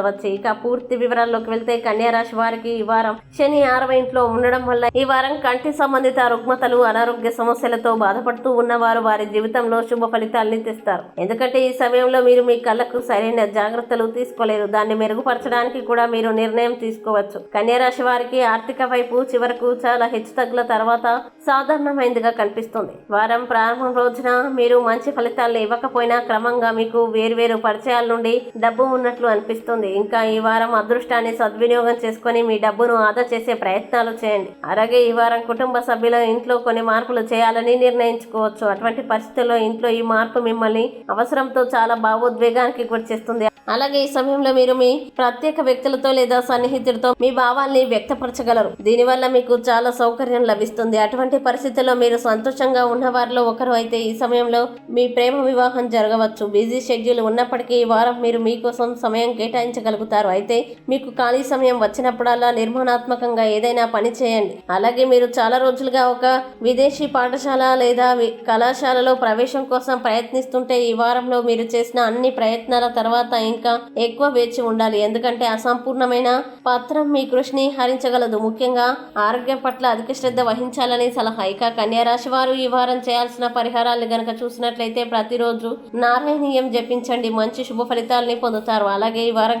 చూడవచ్చు ఇక పూర్తి వివరాల్లోకి వెళ్తే కన్యారాశి వారికి ఈ వారం శని ఆరవ ఇంట్లో ఉండడం వల్ల ఈ వారం కంటి సంబంధిత రుగ్మతలు అనారోగ్య సమస్యలతో బాధపడుతూ ఉన్నవారు వారి జీవితంలో శుభ ఫలితాల్ని తెస్తారు. ఎందుకంటే ఈ సమయంలో మీరు మీ కళ్ళకు సరైన జాగ్రత్తలు తీసుకోలేరు. దాన్ని మెరుగుపరచడానికి కూడా మీరు నిర్ణయం తీసుకోవచ్చు. కన్యారాశి వారికి ఆర్థిక వైపు చివరకు చాలా హెచ్చుతగ్గుల తర్వాత సాధారణమైనదిగా కనిపిస్తుంది. వారం ప్రారంభం రోజున మీరు మంచి ఫలితాలను ఇవ్వకపోయినా క్రమంగా మీకు వేర్వేరు పరిచయాల నుండి డబ్బు ఉన్నట్లు అనిపిస్తుంది. ఇంకా ఈ వారం అదృష్టాన్ని సద్వినియోగం చేసుకొని మీ డబ్బును ఆదా చేసే ప్రయత్నాలు చేయండి. అలాగే ఈ వారం కుటుంబ సభ్యుల ఇంట్లో కొన్ని మార్పులు చేయాలని నిర్ణయించుకోవచ్చు. అటువంటి పరిస్థితుల్లో ఇంట్లో ఈ మార్పు మిమ్మల్ని అవసరంతో చాలా భావోద్వేగానికి గురి చేస్తుంది. అలాగే ఈ సమయంలో మీరు మీ ప్రత్యేక వ్యక్తులతో లేదా సన్నిహితుడితో మీ భావాల్ని వ్యక్తపరచగలరు. దీనివల్ల మీకు చాలా సౌకర్యం లభిస్తుంది. అటువంటి పరిస్థితుల్లో మీరు సంతోషంగా ఉన్న వారిలో ఒకరు అయితే ఈ సమయంలో మీ ప్రేమ వివాహం జరగవచ్చు. బిజీ షెడ్యూల్ ఉన్నప్పటికీ ఈ వారం మీరు మీకోసం సమయం కేటాయించగలుగుతారు అయితే మీకు ఖాళీ సమయం వచ్చినప్పుడల్లా నిర్మాణాత్మకంగా ఏదైనా పని చేయండి. అలాగే మీరు చాలా రోజులుగా ఒక విదేశీ పాఠశాల లేదా కళాశాలలో ప్రవేశం కోసం ప్రయత్నిస్తుంటే ఈ వారంలో మీరు చేసిన అన్ని ప్రయత్నాల తర్వాత ఇంకా ఎక్కువ వేచి ఉండాలి. ఎందుకంటే అసంపూర్ణమైన పత్రం మీ కృషిని హరించగలదు. ముఖ్యంగా ఆరోగ్యం పట్ల అధిక శ్రద్ధ వహించాలని సలహా. ఇక కన్యా రాశి వారు ఈ వారం చేయాల్సిన పరిహారాలు గనక చూసినట్లయితే ప్రతిరోజు నారాయణీయం జపించండి. మంచి శుభ ఫలితాలని పొందుతారు. అలాగే ఈ వారం